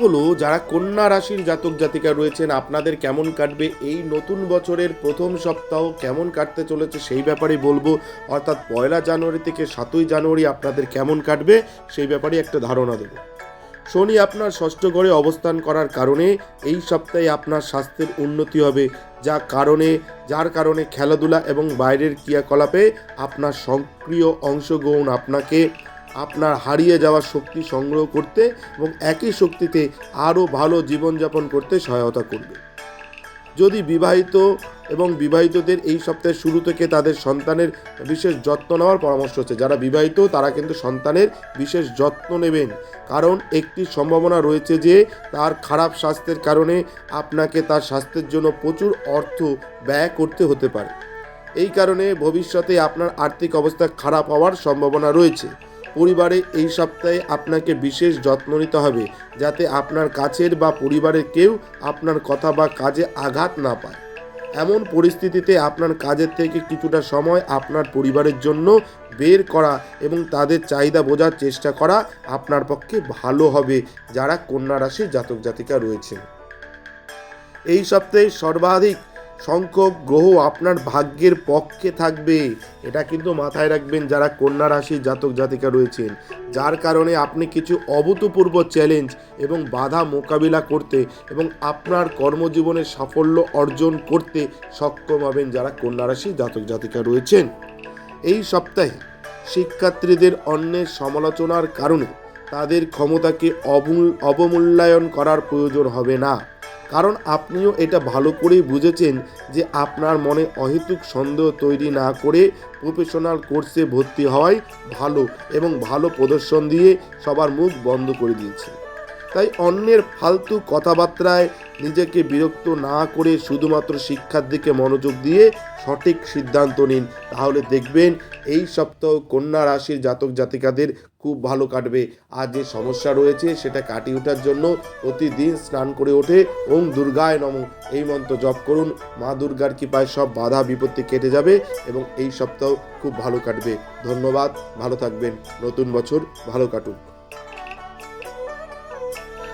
হলো, যারা কন্যা রাশির জাতক জাতিকা রয়েছেন, আপনাদের কেমন কাটবে এই নতুন বছরের প্রথম সপ্তাহ? কেমন কাটতে চলেছে সেই ব্যাপারে বলব। অর্থাৎ পয়লা জানুয়ারি থেকে সাতই জানুয়ারি আপনাদের কেমন কাটবে সেই ব্যাপারে একটা ধারণা দেবো। শনি আপনার ষষ্ঠ ঘরে অবস্থান করার কারণে এই সপ্তাহে আপনার স্বাস্থ্যের উন্নতি হবে, যা কারণে, যার কারণে খেলাধুলা এবং বাইরের ক্রিয়াকলাপে আপনার সক্রিয় অংশগ্রহণ আপনাকে আপনার হারিয়ে যাওয়া শক্তি সংগ্রহ করতে এবং একই শক্তিতে আরও ভালো জীবনযাপন করতে সহায়তা করবে। যদি বিবাহিত এবং বিবাহিতদের এই সপ্তাহের শুরু থেকে তাদের সন্তানের বিশেষ যত্ন নেওয়ার পরামর্শ হচ্ছে, যারা বিবাহিত তারা কিন্তু সন্তানের বিশেষ যত্ন নেবেন। কারণ একটি সম্ভাবনা রয়েছে যে তার খারাপ স্বাস্থ্যের কারণে আপনাকে তার স্বাস্থ্যের জন্য প্রচুর অর্থ ব্যয় করতে হতে পারে। এই কারণে ভবিষ্যতে আপনার আর্থিক অবস্থা খারাপ হওয়ার সম্ভাবনা রয়েছে। পরিবারে এই সপ্তাহে আপনাকে বিশেষ যত্ন নিতে হবে যাতে আপনার কাছের বা পরিবারের কেউ আপনার কথা বা কাজে আঘাত না পায়। এমন পরিস্থিতিতে আপনার কাজের থেকে কিছুটা সময় আপনার পরিবারের জন্য বের করা এবং তাদের চাহিদা বোঝার চেষ্টা করা আপনার পক্ষে ভালো হবে, যারা কন্যা রাশির জাতক জাতিকা রয়েছেন। এই সপ্তাহে সর্বাধিক সংখ্যক গ্রহ আপনার ভাগ্যের পক্ষে থাকবে। এটা কিন্তু মাথায় রাখবেন যারা কন্যা রাশির জাতক জাতিকা রয়েছেন। যার কারণে আপনি কিছু অভূতপূর্ব চ্যালেঞ্জ এবং বাধা মোকাবিলা করতে এবং আপনার কর্মজীবনে সাফল্য অর্জন করতে সক্ষম হবেন যারা কন্যা রাশির জাতক জাতিকা রয়েছেন। এই সপ্তাহে শিক্ষার্থীদের অন্যের সমালোচনার কারণে তাদের ক্ষমতাকে অবমূল অবমূল্যায়ন করার প্রয়োজন হবে না। কারণ আপনিও এটা ভালো করেই বুঝেছেন যে আপনার মনে অহেতুক সন্দেহ তৈরি না করে প্রফেশনাল কোর্সে ভর্তি হওয়াই ভালো এবং ভালো প্রদর্শন দিয়ে সবার মুখ বন্ধ করে দিয়েছে তাই অন্যের ফালতু কথাবার্তায় নিজেকে বিরক্ত না করে শুধুমাত্র শিক্ষার দিকে মনোযোগ দিয়ে সঠিক সিদ্ধান্ত নিন। তাহলে দেখবেন এই সপ্তাহ কন্যা রাশির জাতক জাতিকাদের খুব ভালো কাটবে। আর যে সমস্যা রয়েছে, সেটা কাটিয়ে ওঠার জন্য প্রতিদিন স্নান করে ওঠে। ওম দুর্গায় নম। এই মন্ত্র জপ করুন। মা দুর্গার কৃপায় সব বাধা, বিপত্তি কেটে যাবে এবং এই সপ্তাহ খুব ভালো কাটবে। ধন্যবাদ। ভালো থাকবেন। নতুন বছর ভালো কাটুক।